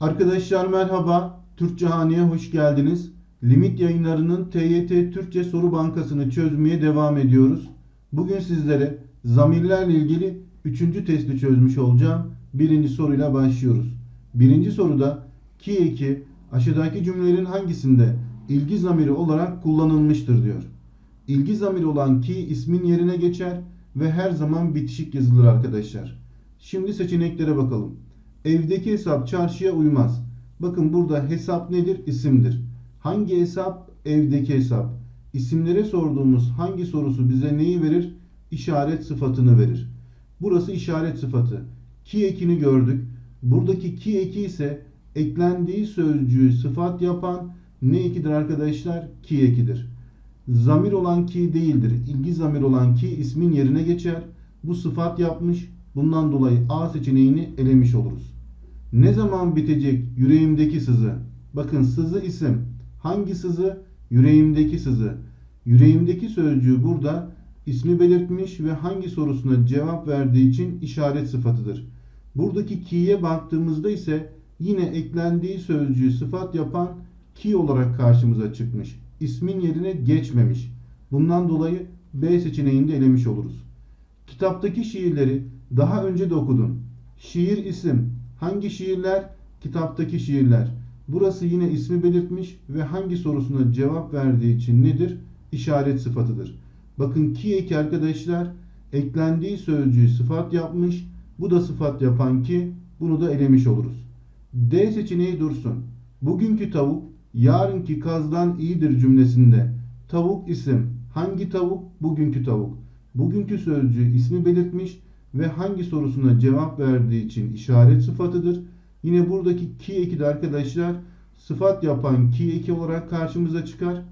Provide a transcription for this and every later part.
Arkadaşlar merhaba. Türkçe hoş geldiniz. Limit yayınlarının TYT Türkçe Soru Bankası'nı çözmeye devam ediyoruz. Bugün sizlere zamirlerle ilgili 3. testi çözmüş olacağım. Birinci soruyla başlıyoruz. Birinci soruda ki eki aşağıdaki cümlelerin hangisinde ilgi zamiri olarak kullanılmıştır diyor. İlgi zamiri olan ki ismin yerine geçer ve her zaman bitişik yazılır arkadaşlar. Şimdi seçeneklere bakalım. Evdeki hesap çarşıya uymaz. Bakın burada hesap nedir? İsimdir. Hangi hesap? Evdeki hesap. İsimlere sorduğumuz hangi sorusu bize neyi verir? İşaret sıfatını verir. Burası işaret sıfatı. Ki ekini gördük. Buradaki ki eki ise eklendiği sözcüğü sıfat yapan ne ekidir arkadaşlar? Ki ekidir. Zamir olan ki değildir. İlgi zamir olan ki ismin yerine geçer. Bu sıfat yapmış. Bundan dolayı A seçeneğini elemiş oluruz. Ne zaman bitecek yüreğimdeki sızı? Bakın sızı isim. Hangi sızı? Yüreğimdeki sızı. Yüreğimdeki sözcüğü burada ismi belirtmiş ve hangi sorusuna cevap verdiği için işaret sıfatıdır. Buradaki ki'ye baktığımızda ise yine eklendiği sözcüğü sıfat yapan ki olarak karşımıza çıkmış. İsmin yerine geçmemiş. Bundan dolayı B seçeneğini elemiş oluruz. Kitaptaki şiirleri daha önce de okudum. Şiir isim. Hangi şiirler? Kitaptaki şiirler. Burası yine ismi belirtmiş ve hangi sorusuna cevap verdiği için nedir? İşaret sıfatıdır. Bakın ki eki arkadaşlar eklendiği sözcüğü sıfat yapmış. Bu da sıfat yapan ki bunu da elemiş oluruz. D seçeneği dursun. Bugünkü tavuk yarınki kazdan iyidir cümlesinde. Tavuk isim. Hangi tavuk? Bugünkü tavuk. Bugünkü sözcüğü ismi belirtmiş ve hangi sorusuna cevap verdiği için işaret sıfatıdır. Yine buradaki ki eki de arkadaşlar sıfat yapan ki eki olarak karşımıza çıkar.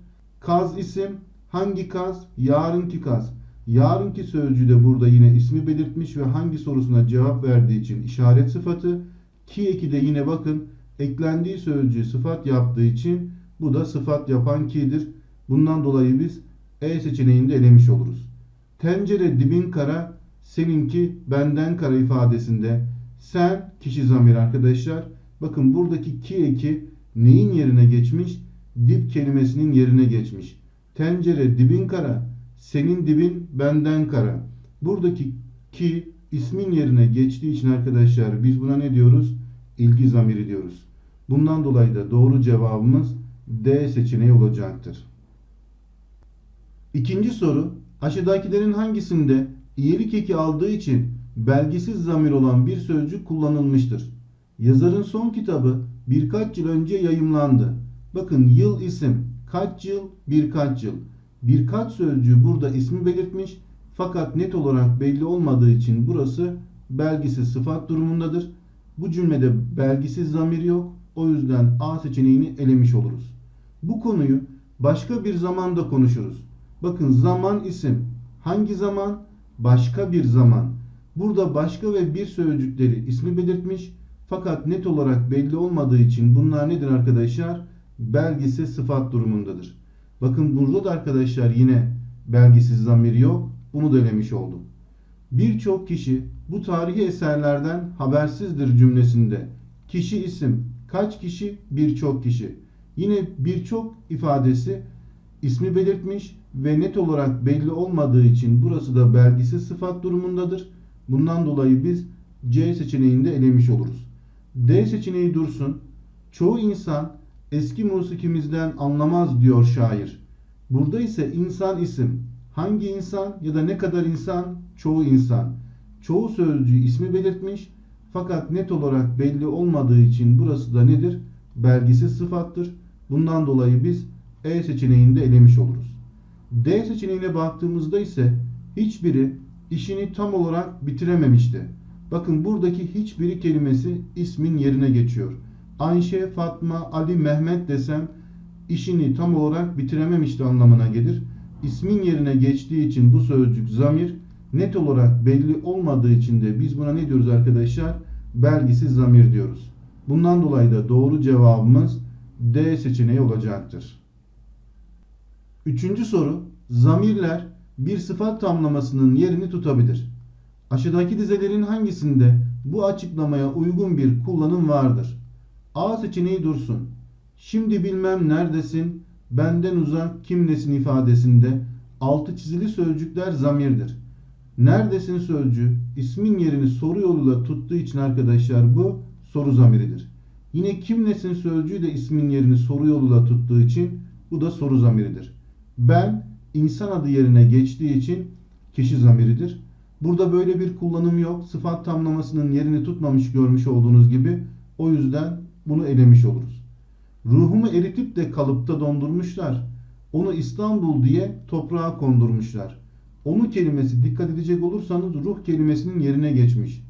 Kaz isim. Hangi kaz? Yarınki kaz. Yarınki sözcüğü de burada yine ismi belirtmiş ve hangi sorusuna cevap verdiği için işaret sıfatı. Ki eki de yine bakın eklendiği sözcüğü sıfat yaptığı için bu da sıfat yapan ki'dir. Bundan dolayı biz E seçeneğini de elemiş oluruz. Tencere dibin kara, seninki benden kara ifadesinde sen kişi zamir arkadaşlar. Bakın buradaki ki eki neyin yerine geçmiş? Dip kelimesinin yerine geçmiş. Tencere dibin kara, senin dibin benden kara. Buradaki ki ismin yerine geçtiği için arkadaşlar biz buna ne diyoruz? İlgi zamiri diyoruz. Bundan dolayı da doğru cevabımız D seçeneği olacaktır. İkinci soru aşağıdakilerin hangisinde iyilik eki aldığı için belgesiz zamir olan bir sözcük kullanılmıştır? Yazarın son kitabı birkaç yıl önce yayımlandı. Bakın yıl isim, kaç yıl, birkaç yıl. Birkaç sözcüğü burada ismi belirtmiş fakat net olarak belli olmadığı için burası belgisiz sıfat durumundadır. Bu cümlede belgisiz zamir yok. O yüzden A seçeneğini elemiş oluruz. Bu konuyu başka bir zamanda konuşuruz. Bakın zaman isim. Hangi zaman? Başka bir zaman. Burada başka ve bir sözcükleri ismi belirtmiş fakat net olarak belli olmadığı için bunlar nedir arkadaşlar? Belgisiz sıfat durumundadır. Bakın burada da arkadaşlar yine belgisiz zamir yok. Bunu da olduk. Birçok kişi bu tarihi eserlerden habersizdir cümlesinde. Kişi isim. Kaç kişi? Birçok kişi. Yine birçok ifadesi ismi belirtmiş ve net olarak belli olmadığı için burası da belgisiz sıfat durumundadır. Bundan dolayı biz C seçeneğinde elemiş oluruz. D seçeneği dursun. Çoğu insan eski musikimizden anlamaz diyor şair. Burada ise insan isim. Hangi insan ya da ne kadar insan? Çoğu insan. Çoğu sözcüğü ismi belirtmiş fakat net olarak belli olmadığı için burası da nedir? Belgisiz sıfattır. Bundan dolayı biz E seçeneğinde elemiş oluruz. D seçeneğine baktığımızda ise hiçbiri işini tam olarak bitirememişti. Bakın buradaki hiçbiri kelimesi ismin yerine geçiyor. Ayşe, Fatma, Ali, Mehmet desem işini tam olarak bitirememişti anlamına gelir. İsmin yerine geçtiği için bu sözcük zamir net olarak belli olmadığı için de biz buna ne diyoruz arkadaşlar? Belgisiz zamir diyoruz. Bundan dolayı da doğru cevabımız D seçeneği olacaktır. Üçüncü soru. Zamirler bir sıfat tamlamasının yerini tutabilir. Aşağıdaki dizelerin hangisinde bu açıklamaya uygun bir kullanım vardır? A seçeneği dursun. Şimdi bilmem neredesin, benden uzak kimlesin ifadesinde altı çizili sözcükler zamirdir. Neredesin sözcüğü ismin yerini soru yoluyla tuttuğu için arkadaşlar bu soru zamiridir. Yine kimlesin sözcüğü de ismin yerini soru yoluyla tuttuğu için bu da soru zamiridir. Ben insan adı yerine geçtiği için kişi zamiridir. Burada böyle bir kullanım yok. Sıfat tamlamasının yerini tutmamış görmüş olduğunuz gibi. O yüzden bunu elemiş oluruz. Ruhumu eritip de kalıpta dondurmuşlar. Onu İstanbul diye toprağa kondurmuşlar. Onu kelimesi dikkat edecek olursanız ruh kelimesinin yerine geçmiş.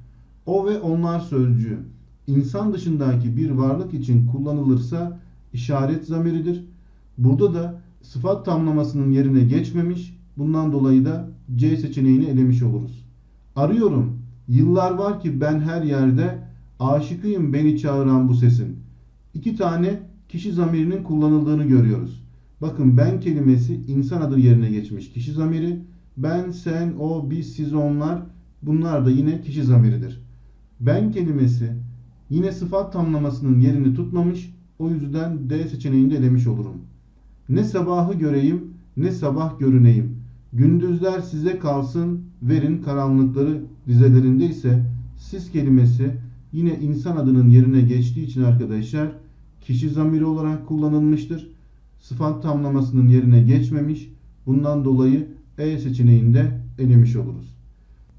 O ve onlar sözcüğü insan dışındaki bir varlık için kullanılırsa işaret zamiridir. Burada da sıfat tamlamasının yerine geçmemiş. Bundan dolayı da C seçeneğini elemiş oluruz. Arıyorum. Yıllar var ki ben her yerde aşıkıyım beni çağıran bu sesin. İki tane kişi zamirinin kullanıldığını görüyoruz. Bakın ben kelimesi insan adı yerine geçmiş kişi zamiri. Ben, sen, o, biz, siz, onlar bunlar da yine kişi zamiridir. Ben kelimesi yine sıfat tamlamasının yerini tutmamış. O yüzden D seçeneğinde elemiş olurum. Ne sabahı göreyim ne sabah görüneyim. Gündüzler size kalsın verin karanlıkları dizelerinde ise siz kelimesi yine insan adının yerine geçtiği için arkadaşlar kişi zamiri olarak kullanılmıştır. Sıfat tamlamasının yerine geçmemiş. Bundan dolayı E seçeneğinde elemiş oluruz.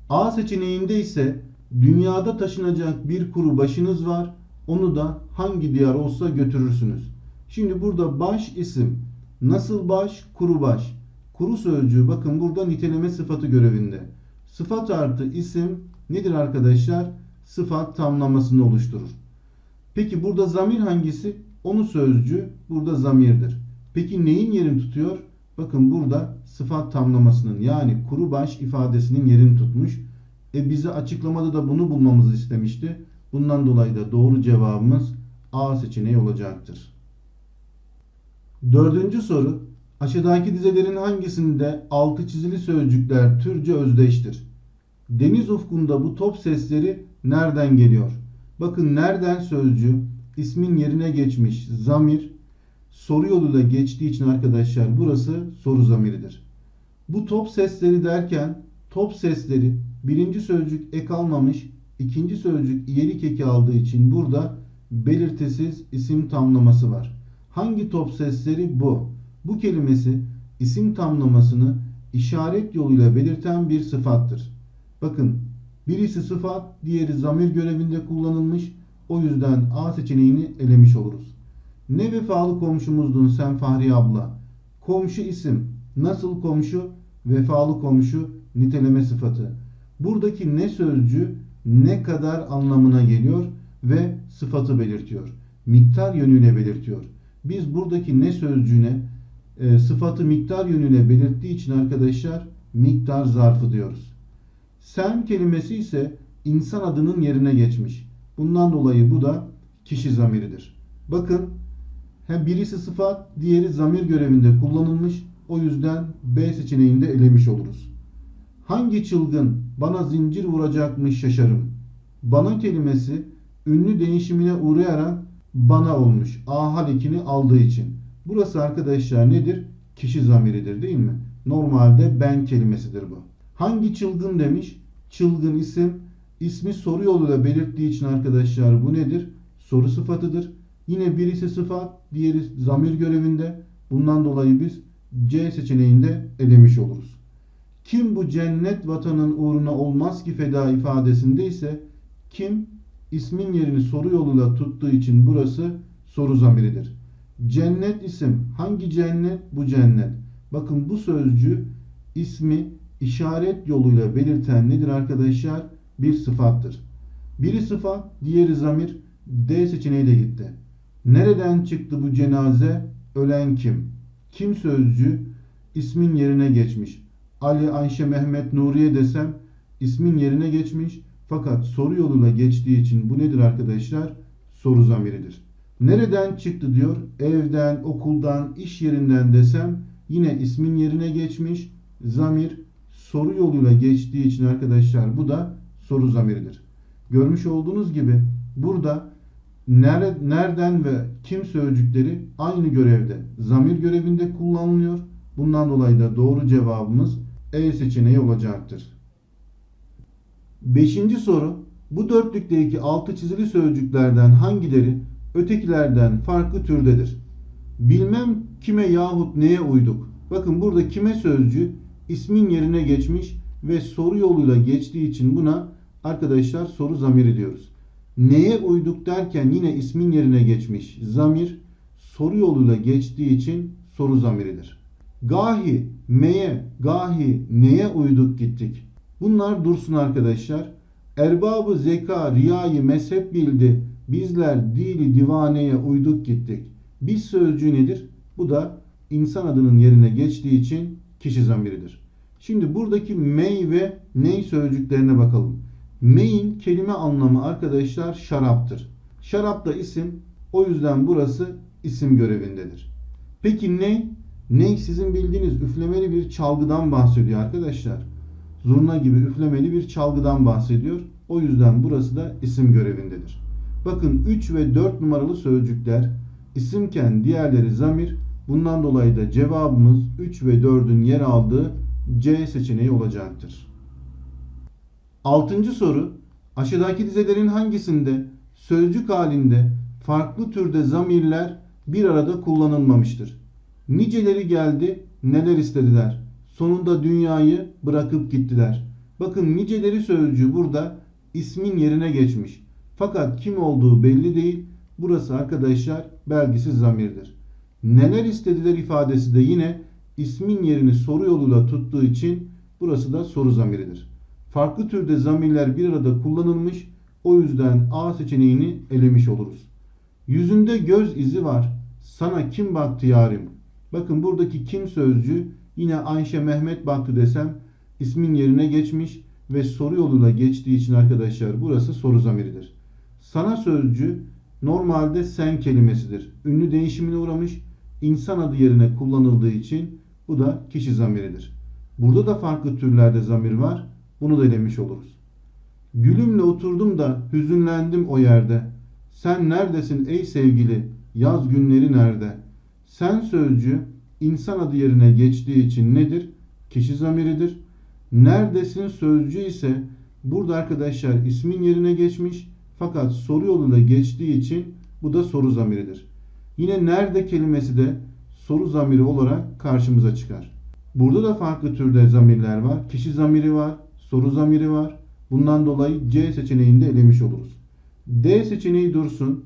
A seçeneğinde ise dünyada taşınacak bir kuru başınız var. Onu da hangi diyar olsa götürürsünüz. Şimdi burada baş isim. Nasıl baş? Kuru baş. Kuru sözcüğü bakın burada niteleme sıfatı görevinde. Sıfat artı isim nedir arkadaşlar? Sıfat tamlamasını oluşturur. Peki burada zamir hangisi? Onu sözcüğü burada zamirdir. Peki neyin yerini tutuyor? Bakın burada sıfat tamlamasının yani kuru baş ifadesinin yerini tutmuş. E bize açıklamada da bunu bulmamızı istemişti. Bundan dolayı da doğru cevabımız A seçeneği olacaktır. Dördüncü soru. Aşağıdaki dizelerin hangisinde altı çizili sözcükler türce özdeştir? Deniz ufkunda bu top sesleri nereden geliyor? Bakın nereden sözcüğü ismin yerine geçmiş zamir soru yoluyla geçtiği için arkadaşlar burası soru zamiridir. Bu top sesleri derken top sesleri birinci sözcük ek almamış ikinci sözcük iyelik eki aldığı için burada belirtisiz isim tamlaması var. Hangi top sesleri bu? Bu kelimesi isim tamlamasını işaret yoluyla belirten bir sıfattır. Bakın birisi sıfat, diğeri zamir görevinde kullanılmış. O yüzden A seçeneğini elemiş oluruz. Ne vefalı komşumuzdun sen Fahri abla? Komşu isim. Nasıl komşu? Vefalı komşu niteleme sıfatı. Buradaki ne sözcüğü ne kadar anlamına geliyor ve sıfatı belirtiyor. Miktar yönüyle belirtiyor. Biz buradaki ne sözcüğüne e, sıfatı miktar yönüyle belirttiği için arkadaşlar miktar zarfı diyoruz. Sen kelimesi ise insan adının yerine geçmiş. Bundan dolayı bu da kişi zamiridir. Bakın hem birisi sıfat, diğeri zamir görevinde kullanılmış. O yüzden B seçeneğinde elemiş oluruz. Hangi çılgın bana zincir vuracakmış şaşarım. Bana kelimesi ünlü değişimine uğrayarak bana olmuş. A hal ekini aldığı için. Burası arkadaşlar nedir? Kişi zamiridir değil mi? Normalde ben kelimesidir bu. Hangi çılgın demiş? Çılgın isim. İsmi soru yoluyla belirttiği için arkadaşlar bu nedir? Soru sıfatıdır. Yine birisi sıfat, diğeri zamir görevinde. Bundan dolayı biz C seçeneğinde elemiş oluruz. Kim bu cennet vatanın uğruna olmaz ki feda ifadesinde ise kim ismin yerini soru yoluyla tuttuğu için burası soru zamiridir. Cennet isim. Hangi cennet? Bu cennet. Bakın bu sözcü ismi işaret yoluyla belirten nedir arkadaşlar? Bir sıfattır. Biri sıfat, diğeri zamir. D seçeneği de gitti. Nereden çıktı bu cenaze? Ölen kim? Kim sözcü ismin yerine geçmiş. Ali, Ayşe, Mehmet, Nuriye desem ismin yerine geçmiş. Fakat soru yoluyla geçtiği için bu nedir arkadaşlar? Soru zamiridir. Nereden çıktı diyor? Evden, okuldan, iş yerinden desem yine ismin yerine geçmiş. Zamir soru yoluyla geçtiği için arkadaşlar bu da soru zamiridir. Görmüş olduğunuz gibi burada Nere- nereden ve kim sözcükleri aynı görevde zamir görevinde kullanılıyor. Bundan dolayı da doğru cevabımız E seçeneği olacaktır. Beşinci soru. Bu dörtlükteki altı çizili sözcüklerden hangileri ötekilerden farklı türdedir? Bilmem kime yahut neye uyduk. Bakın burada kime sözcüğü ismin yerine geçmiş ve soru yoluyla geçtiği için buna arkadaşlar soru zamiri diyoruz. Neye uyduk derken yine ismin yerine geçmiş zamir soru yoluyla geçtiği için soru zamiridir. Gahi, meye, gahi, neye uyduk gittik. Bunlar dursun arkadaşlar. Erbabı zeka, riyayı mezhep bildi. Bizler dili divaneye uyduk gittik. Biz sözcüğü nedir? Bu da insan adının yerine geçtiği için kişi zamiridir. Şimdi buradaki mey ve ney sözcüklerine bakalım. Mey'in kelime anlamı arkadaşlar şaraptır. Şarap da isim. O yüzden burası isim görevindedir. Peki ney? Ney sizin bildiğiniz üflemeli bir çalgıdan bahsediyor arkadaşlar. Zurna gibi üflemeli bir çalgıdan bahsediyor. O yüzden burası da isim görevindedir. Bakın 3 ve 4 numaralı sözcükler isimken diğerleri zamir. Bundan dolayı da cevabımız 3 ve 4'ün yer aldığı C seçeneği olacaktır. Altıncı soru. Aşağıdaki dizelerin hangisinde sözcük halinde farklı türde zamirler bir arada kullanılmamıştır? Niceleri geldi, neler istediler. Sonunda dünyayı bırakıp gittiler. Bakın niceleri sözcüğü burada ismin yerine geçmiş. Fakat kim olduğu belli değil. Burası arkadaşlar belgisiz zamirdir. Neler istediler ifadesi de yine ismin yerini soru yoluyla tuttuğu için burası da soru zamiridir. Farklı türde zamirler bir arada kullanılmış. O yüzden A seçeneğini elemiş oluruz. Yüzünde göz izi var. Sana kim baktı yarim? Bakın buradaki kim sözcüğü yine Ayşe Mehmet baktı desem ismin yerine geçmiş ve soru yoluyla geçtiği için arkadaşlar burası soru zamiridir. Sana sözcüğü normalde sen kelimesidir. Ünlü değişimine uğramış insan adı yerine kullanıldığı için bu da kişi zamiridir. Burada da farklı türlerde zamir var. Bunu da elemiş oluruz. Gülümle oturdum da hüzünlendim o yerde. Sen neredesin ey sevgili? Yaz günleri nerede? Sen sözcüğü insan adı yerine geçtiği için nedir? Kişi zamiridir. Neredesin sözcüğü ise burada arkadaşlar ismin yerine geçmiş fakat soru yoluyla geçtiği için bu da soru zamiridir. Yine nerede kelimesi de soru zamiri olarak karşımıza çıkar. Burada da farklı türde zamirler var. Kişi zamiri var, soru zamiri var. Bundan dolayı C seçeneğinde elemiş oluruz. D seçeneği dursun.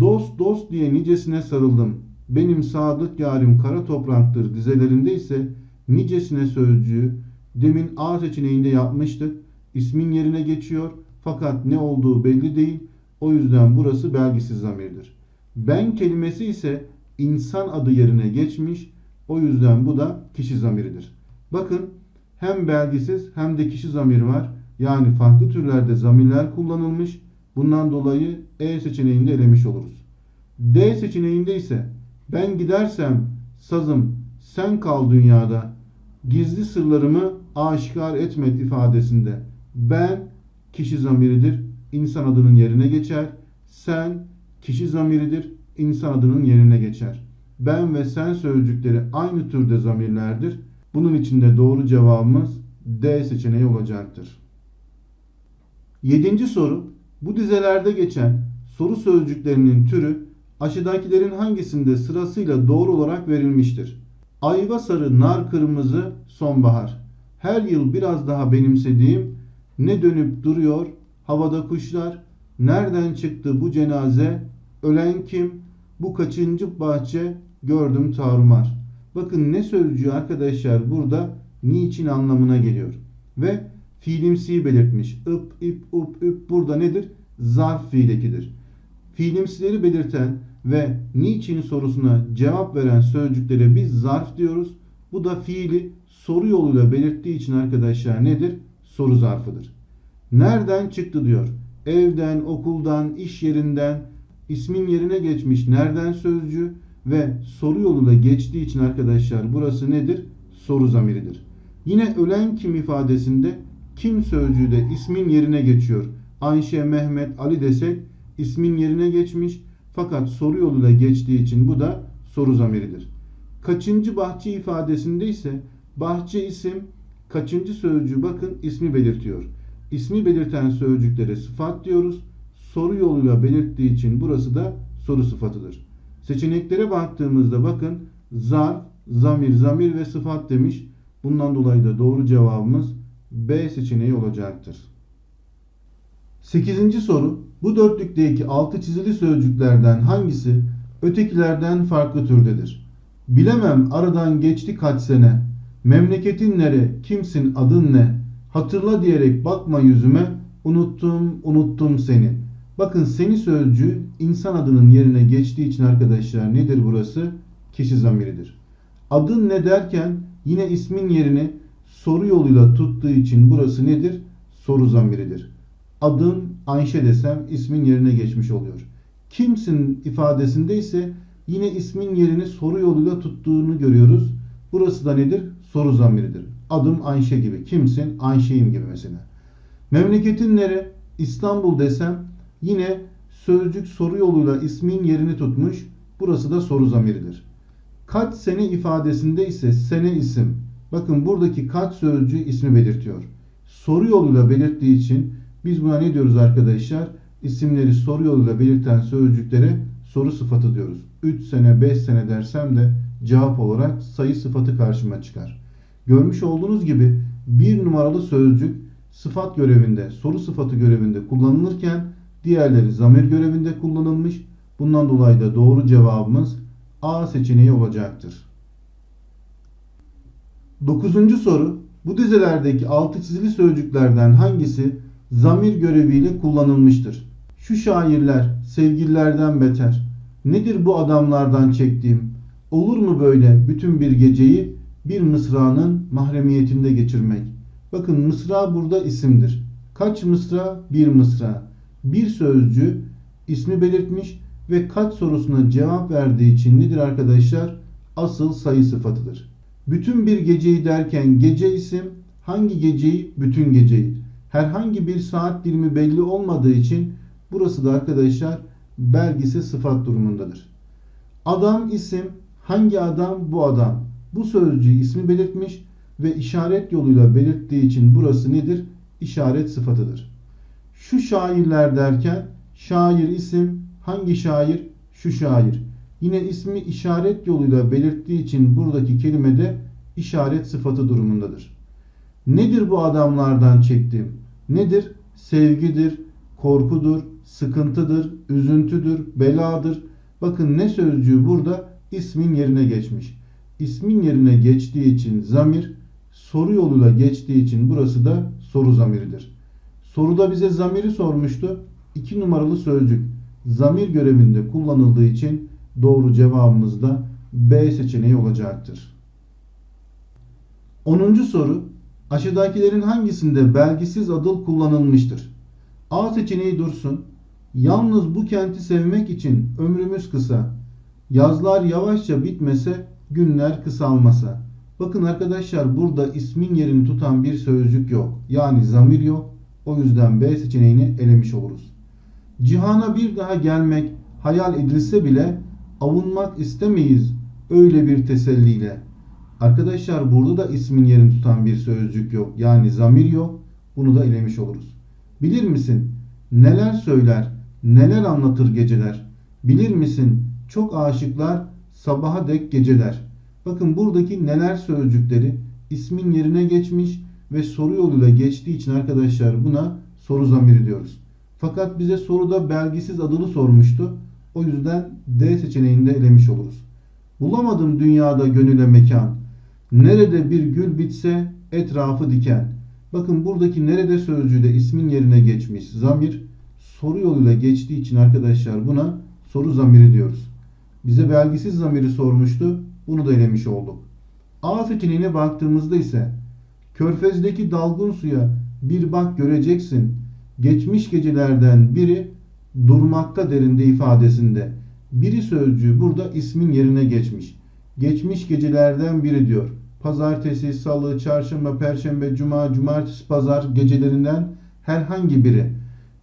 Dost dost diye nicesine sarıldım. Benim sadık yarim kara topraktır dizelerinde ise nicesine sözcüğü demin A seçeneğinde yapmıştık. İsmin yerine geçiyor fakat ne olduğu belli değil. O yüzden burası belgisiz zamirdir. Ben kelimesi ise insan adı yerine geçmiş. O yüzden bu da kişi zamiridir. Bakın hem belgisiz hem de kişi zamiri var. Yani farklı türlerde zamirler kullanılmış. Bundan dolayı E seçeneğinde elemiş oluruz. D seçeneğinde ise ben gidersem sazım sen kal dünyada. Gizli sırlarımı aşikar etmet ifadesinde ben kişi zamiridir. insan adının yerine geçer. Sen kişi zamiridir. insan adının yerine geçer. Ben ve sen sözcükleri aynı türde zamirlerdir. Bunun için de doğru cevabımız D seçeneği olacaktır. Yedinci soru. Bu dizelerde geçen soru sözcüklerinin türü aşağıdakilerin hangisinde sırasıyla doğru olarak verilmiştir? Ayva sarı, nar kırmızı, sonbahar. Her yıl biraz daha benimsediğim ne dönüp duruyor havada kuşlar. Nereden çıktı bu cenaze? Ölen kim? Bu kaçıncı bahçe? Gördüm tarumar. Bakın ne sözcüğü arkadaşlar burada niçin anlamına geliyor. Ve fiilimsiyi belirtmiş. Ip, ip, up, üp burada nedir? Zarf fiil ekidir. Fiilimsileri belirten ve niçin sorusuna cevap veren sözcüklere biz zarf diyoruz. Bu da fiili soru yoluyla belirttiği için arkadaşlar nedir? Soru zarfıdır. Nereden çıktı diyor. Evden, okuldan, iş yerinden ismin yerine geçmiş nereden sözcüğü ve soru yoluyla geçtiği için arkadaşlar burası nedir? Soru zamiridir. Yine ölen kim ifadesinde kim sözcüğü de ismin yerine geçiyor. Ayşe, Mehmet, Ali desek ismin yerine geçmiş fakat soru yoluyla geçtiği için bu da soru zamiridir. Kaçıncı bahçe ifadesinde ise bahçe isim kaçıncı sözcüğü bakın ismi belirtiyor. İsmi belirten sözcüklere sıfat diyoruz. Soru yoluyla belirttiği için burası da soru sıfatıdır. Seçeneklere baktığımızda bakın zarf, zamir, zamir ve sıfat demiş. Bundan dolayı da doğru cevabımız B seçeneği olacaktır. 8. soru. Bu dörtlükteki altı çizili sözcüklerden hangisi ötekilerden farklı türdedir? Bilemem aradan geçti kaç sene. Memleketin nere, kimsin, adın ne? Hatırla diyerek bakma yüzüme, unuttum, unuttum seni. Bakın seni sözcüğü insan adının yerine geçtiği için arkadaşlar nedir burası? Kişi zamiridir. Adın ne derken yine ismin yerini soru yoluyla tuttuğu için burası nedir? Soru zamiridir. Adın Ayşe desem ismin yerine geçmiş oluyor. Kimsin ifadesinde ise yine ismin yerini soru yoluyla tuttuğunu görüyoruz. Burası da nedir? Soru zamiridir. Adım Ayşe gibi. Kimsin? Ayşe'yim gibi mesela. Memleketin nere? İstanbul desem yine sözcük soru yoluyla ismin yerini tutmuş. Burası da soru zamiridir. Kaç sene ifadesinde ise sene isim. Bakın buradaki kaç sözcüğü ismi belirtiyor. Soru yoluyla belirttiği için biz buna ne diyoruz arkadaşlar? İsimleri soru yoluyla belirten sözcüklere soru sıfatı diyoruz. 3 sene 5 sene dersem de cevap olarak sayı sıfatı karşıma çıkar. Görmüş olduğunuz gibi bir numaralı sözcük sıfat görevinde, soru sıfatı görevinde kullanılırken diğerleri zamir görevinde kullanılmış. Bundan dolayı da doğru cevabımız A seçeneği olacaktır. Dokuzuncu soru. Bu dizelerdeki altı çizili sözcüklerden hangisi zamir göreviyle kullanılmıştır? Şu şairler sevgililerden beter. Nedir bu adamlardan çektiğim? Olur mu böyle bütün bir geceyi bir mısranın mahremiyetinde geçirmek? Bakın mısra burada isimdir. Kaç mısra? Bir mısra. Bir sözcü ismi belirtmiş ve kaç sorusuna cevap verdiği için nedir arkadaşlar? Asıl sayı sıfatıdır. Bütün bir geceyi derken gece isim hangi geceyi? Bütün geceyi. Herhangi bir saat dilimi belli olmadığı için burası da arkadaşlar belgisi sıfat durumundadır. Adam isim hangi adam? Bu adam. Bu sözcüğü ismi belirtmiş ve işaret yoluyla belirttiği için burası nedir? İşaret sıfatıdır. Şu şairler derken şair isim hangi şair? Şu şair. Yine ismi işaret yoluyla belirttiği için buradaki kelimede işaret sıfatı durumundadır. Nedir bu adamlardan çektiğim? Nedir? Sevgidir, korkudur, sıkıntıdır, üzüntüdür, beladır. Bakın ne sözcüğü burada ismin yerine geçmiş. İsmin yerine geçtiği için zamir, soru yoluyla geçtiği için burası da soru zamiridir. Soruda bize zamiri sormuştu. 2 numaralı sözcük zamir görevinde kullanıldığı için doğru cevabımız da B seçeneği olacaktır. 10. soru aşağıdakilerin hangisinde belgisiz adıl kullanılmıştır? A seçeneği dursun. Yalnız bu kenti sevmek için ömrümüz kısa. Yazlar yavaşça bitmese, günler kısalmasa. Bakın arkadaşlar burada ismin yerini tutan bir sözcük yok. Yani zamir yok. O yüzden B seçeneğini elemiş oluruz. Cihana bir daha gelmek hayal edilse bile avunmak istemeyiz öyle bir teselliyle. Arkadaşlar burada da ismin yerini tutan bir sözcük yok. Yani zamir yok. Bunu da elemiş oluruz. Bilir misin? Neler söyler, neler anlatır geceler. Bilir misin? Çok aşıklar sabaha dek geceler. Bakın buradaki neler sözcükleri ismin yerine geçmiş ve soru yoluyla geçtiği için arkadaşlar buna soru zamiri diyoruz. Fakat bize soruda belgisiz adını sormuştu. O yüzden D seçeneğinde elemiş oluruz. Bulamadım dünyada gönüle mekan. Nerede bir gül bitse etrafı diken. Bakın buradaki nerede sözcüğü de ismin yerine geçmiş. Zamir soru yoluyla geçtiği için arkadaşlar buna soru zamiri diyoruz. Bize belgisiz zamiri sormuştu. Bunu da elemiş olduk. A seçeneğine baktığımızda ise Körfezdeki dalgın suya bir bak göreceksin. Geçmiş gecelerden biri durmakta derinde ifadesinde. Biri sözcüğü burada ismin yerine geçmiş. Geçmiş gecelerden biri diyor. Pazartesi, salı, çarşamba, perşembe, cuma, cumartesi, pazar gecelerinden herhangi biri.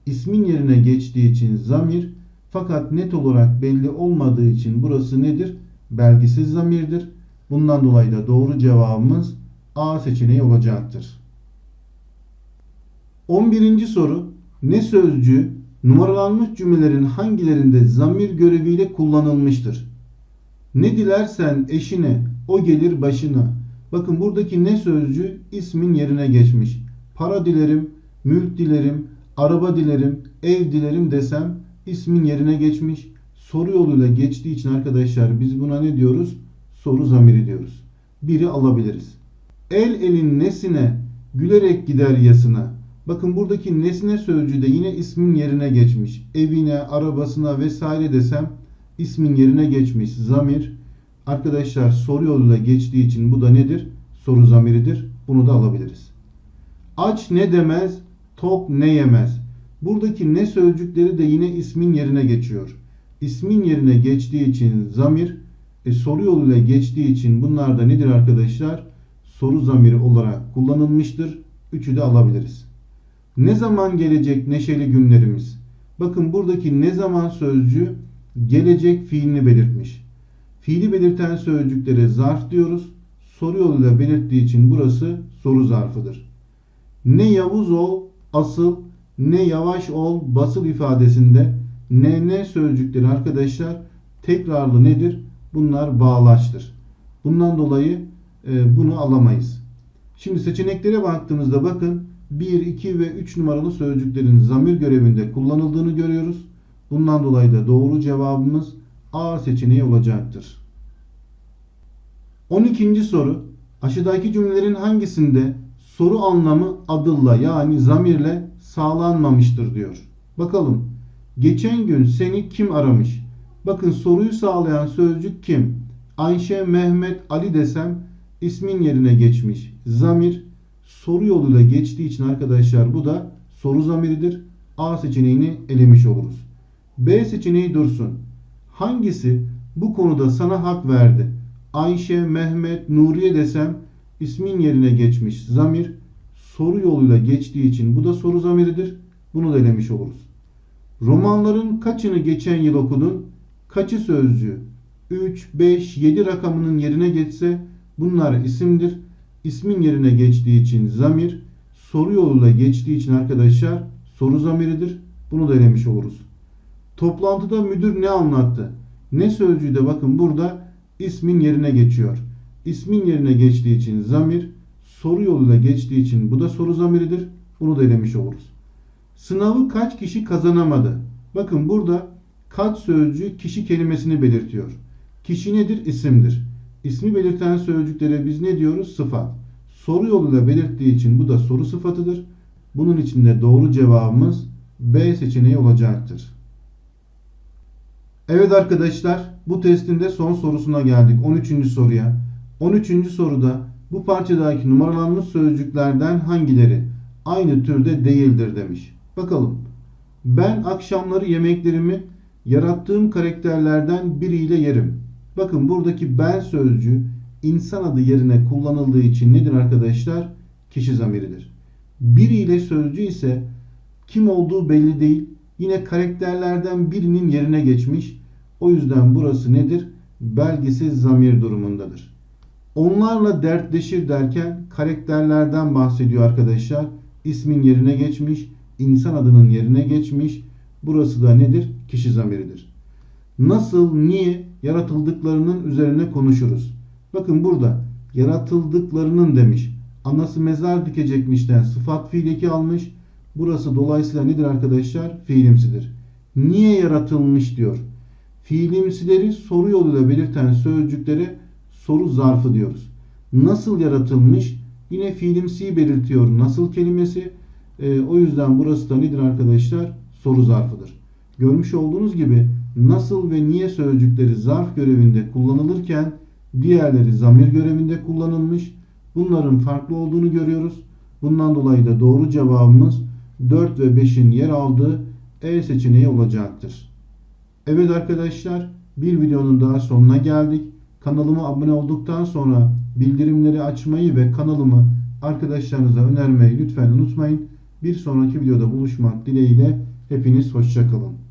ismin yerine geçtiği için zamir fakat net olarak belli olmadığı için burası nedir? Belgisiz zamirdir. Bundan dolayı da doğru cevabımız A seçeneği olacaktır. 11. soru ne sözcüğü numaralanmış cümlelerin hangilerinde zamir göreviyle kullanılmıştır? Ne dilersen eşine, o gelir başına. Bakın buradaki ne sözcüğü ismin yerine geçmiş. Para dilerim, mülk dilerim, araba dilerim, ev dilerim desem ismin yerine geçmiş. Soru yoluyla geçtiği için arkadaşlar biz buna ne diyoruz? Soru zamiri diyoruz. Biri alabiliriz. El elin nesine, gülerek gider yasına. Bakın buradaki nesne sözcüğü de yine ismin yerine geçmiş. Evine, arabasına vesaire desem ismin yerine geçmiş. Zamir. Arkadaşlar soru yoluyla geçtiği için bu da nedir? Soru zamiridir. Bunu da alabiliriz. Aç ne demez, tok ne yemez. Buradaki ne sözcükleri de yine ismin yerine geçiyor. İsmin yerine geçtiği için zamir, e, soru yoluyla geçtiği için bunlar da nedir arkadaşlar? Soru zamiri olarak kullanılmıştır. Üçü de alabiliriz. Ne zaman gelecek neşeli günlerimiz? Bakın buradaki ne zaman sözcüğü gelecek fiilini belirtmiş. Fiili belirten sözcüklere zarf diyoruz. Soru yoluyla belirttiği için burası soru zarfıdır. Ne yavuz ol asıl ne yavaş ol basıl ifadesinde ne ne sözcükleri arkadaşlar tekrarlı nedir? Bunlar bağlaçtır. Bundan dolayı e, bunu alamayız. Şimdi seçeneklere baktığımızda bakın 1, 2 ve 3 numaralı sözcüklerin zamir görevinde kullanıldığını görüyoruz. Bundan dolayı da doğru cevabımız A seçeneği olacaktır. 12. soru. Aşağıdaki cümlelerin hangisinde soru anlamı adılla yani zamirle sağlanmamıştır diyor. Bakalım. Geçen gün seni kim aramış? Bakın soruyu sağlayan sözcük kim? Ayşe, Mehmet, Ali desem ismin yerine geçmiş. Zamir soru yoluyla geçtiği için arkadaşlar bu da soru zamiridir. A seçeneğini elemiş oluruz. B seçeneği dursun. Hangisi bu konuda sana hak verdi? Ayşe, Mehmet, Nuriye desem ismin yerine geçmiş zamir soru yoluyla geçtiği için bu da soru zamiridir. Bunu da elemiş oluruz. Romanların kaçını geçen yıl okudun? Kaçı sözcüğü? 3, 5, 7 rakamının yerine geçse bunlar isimdir. İsmin yerine geçtiği için zamir, soru yoluyla geçtiği için arkadaşlar soru zamiridir. Bunu da elemiş oluruz. Toplantıda müdür ne anlattı? Ne sözcüğü de bakın burada ismin yerine geçiyor. İsmin yerine geçtiği için zamir, soru yoluyla geçtiği için bu da soru zamiridir. Bunu da elemiş oluruz. Sınavı kaç kişi kazanamadı? Bakın burada kaç sözcüğü kişi kelimesini belirtiyor. Kişi nedir? İsimdir. İsmi belirten sözcüklere biz ne diyoruz? Sıfat. Soru yoluyla belirttiği için bu da soru sıfatıdır. Bunun için de doğru cevabımız B seçeneği olacaktır. Evet arkadaşlar bu testin de son sorusuna geldik. 13. soruya. 13. soruda bu parçadaki numaralanmış sözcüklerden hangileri aynı türde değildir demiş. Bakalım. Ben akşamları yemeklerimi yarattığım karakterlerden biriyle yerim. Bakın buradaki ben sözcüğü insan adı yerine kullanıldığı için nedir arkadaşlar? Kişi zamiridir. Biriyle sözcüğü ise kim olduğu belli değil. Yine karakterlerden birinin yerine geçmiş. O yüzden burası nedir? Belgisiz zamir durumundadır. Onlarla dertleşir derken karakterlerden bahsediyor arkadaşlar. İsmin yerine geçmiş, insan adının yerine geçmiş. Burası da nedir? Kişi zamiridir. Nasıl, niye yaratıldıklarının üzerine konuşuruz. Bakın burada yaratıldıklarının demiş. Anası mezar dikecekmişten sıfat fiil eki almış. Burası dolayısıyla nedir arkadaşlar? Fiilimsidir. Niye yaratılmış diyor. Fiilimsileri soru yoluyla belirten sözcüklere soru zarfı diyoruz. Nasıl yaratılmış? Yine fiilimsiyi belirtiyor nasıl kelimesi. E, o yüzden burası da nedir arkadaşlar? Soru zarfıdır. Görmüş olduğunuz gibi nasıl ve niye sözcükleri zarf görevinde kullanılırken diğerleri zamir görevinde kullanılmış. Bunların farklı olduğunu görüyoruz. Bundan dolayı da doğru cevabımız 4 ve 5'in yer aldığı E seçeneği olacaktır. Evet arkadaşlar bir videonun daha sonuna geldik. Kanalıma abone olduktan sonra bildirimleri açmayı ve kanalımı arkadaşlarınıza önermeyi lütfen unutmayın. Bir sonraki videoda buluşmak dileğiyle Hepiniz hoşçakalın.